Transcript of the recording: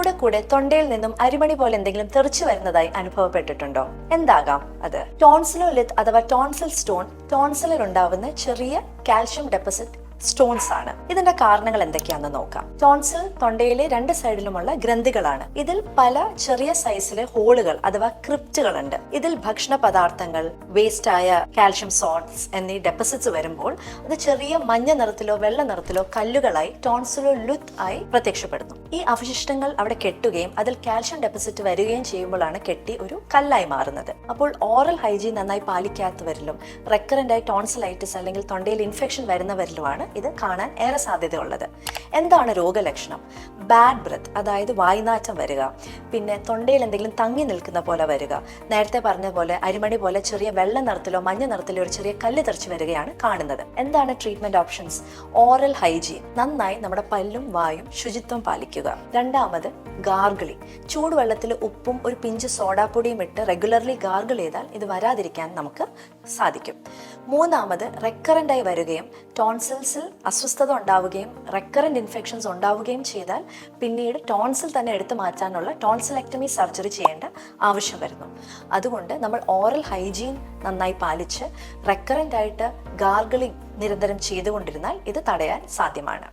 കൂടെ കൂടെ തൊണ്ടയിൽ നിന്നും അരിമണി പോലെ എന്തെങ്കിലും തെറിച്ചു വരുന്നതായി അനുഭവപ്പെട്ടിട്ടുണ്ടോ? എന്താകാം അത്? ടോൺസിലോലിത്ത് അഥവാ ടോൺസിൽ സ്റ്റോൺ ടോൺസിലിൽ ഉണ്ടാവുന്ന ചെറിയ കാൽഷ്യം ഡെപ്പോസിറ്റ് സ്റ്റോൺസ് ആണ്. ഇതിന്റെ കാരണങ്ങൾ എന്തൊക്കെയാണെന്ന് നോക്കാം. ടോൺസിൽ തൊണ്ടയിലെ രണ്ട് സൈഡിലുമുള്ള ഗ്രന്ഥികളാണ്. ഇതിൽ പല ചെറിയ സൈസിലെ ഹോളുകൾ അഥവാ ക്രിപ്റ്റുകൾ ഉണ്ട്. ഇതിൽ ഭക്ഷണ പദാർത്ഥങ്ങൾ വേസ്റ്റ് ആയ കാൽഷ്യം സോൾട്ട്സ് എന്നീ ഡെപ്പോസിറ്റ്സ് വരുമ്പോൾ അത് ചെറിയ മഞ്ഞ നിറത്തിലോ വെള്ള നിറത്തിലോ കല്ലുകളായി ടോൺസിലോ ലുത്ത് ആയി പ്രത്യക്ഷപ്പെടുന്നു. ഈ അവശിഷ്ടങ്ങൾ അവിടെ കെട്ടുകയും അതിൽ കാൽഷ്യം ഡെപ്പോസിറ്റ് വരികയും ചെയ്യുമ്പോഴാണ് കെട്ടി ഒരു കല്ലായി മാറുന്നത്. അപ്പോൾ ഓറൽ ഹൈജീൻ നന്നായി പാലിക്കാത്തവരിലും റെക്കറന്റ് ആയി ടോൺസിലൈറ്റിസ് അല്ലെങ്കിൽ തൊണ്ടയിൽ ഇൻഫെക്ഷൻ വരുന്നവരിലുമാണ് ഇത് കാണാൻ ഏറെ സാധ്യതയുള്ളത്. എന്താണ് രോഗലക്ഷണം? ബാഡ് ബ്രത്ത് അതായത് വായ്നാറ്റം വരിക. പിന്നെ തൊണ്ടയിൽ എന്തെങ്കിലും തങ്ങി നിൽക്കുന്ന പോലെ വരിക. നേരത്തെ പറഞ്ഞ പോലെ അരിമണി പോലെ ചെറിയ വെള്ള നിറത്തിലോ മഞ്ഞ നിറത്തിലോ ഒരു ചെറിയ കല്ല് തെറിച്ച് വരികയാണ് കാണുന്നത്. എന്താണ് ട്രീറ്റ്മെന്റ് ഓപ്ഷൻസ് ഓറൽ ഹൈജീൻ നന്നായി നമ്മുടെ പല്ലും വായും ശുചിത്വം പാലിക്കുക. രണ്ടാമത് ഗാർഗിളി. ചൂടുവെള്ളത്തിൽ ഉപ്പും ഒരു പിഞ്ച് സോഡാപ്പൊടിയും ഇട്ട് റെഗുലർലി ഗാർഗിൾ ചെയ്താൽ ഇത് വരാതിരിക്കാൻ നമുക്ക് സാധിക്കും. മൂന്നാമത് റെക്കറന്റായി വരികയും വരികയും ടോൺസിൽസിൽ അസ്വസ്ഥത ഉണ്ടാവുകയും റെക്കറന്റ് ഇൻഫെക്ഷൻസ് ഉണ്ടാവുകയും ചെയ്താൽ പിന്നീട് ടോൺസിൽ തന്നെ എടുത്തു മാറ്റാനുള്ള ടോൺസിലെക്ടമി സർജറി ചെയ്യേണ്ട ആവശ്യം വരുന്നു. അതുകൊണ്ട് നമ്മൾ ഓറൽ ഹൈജീൻ നന്നായി പാലിച്ച് റെക്കറന്റ് ആയിട്ട് ഗാർഗിളിംഗ് നിരന്തരം ചെയ്തുകൊണ്ടിരുന്നാൽ ഇത് തടയാൻ സാധ്യമാണ്.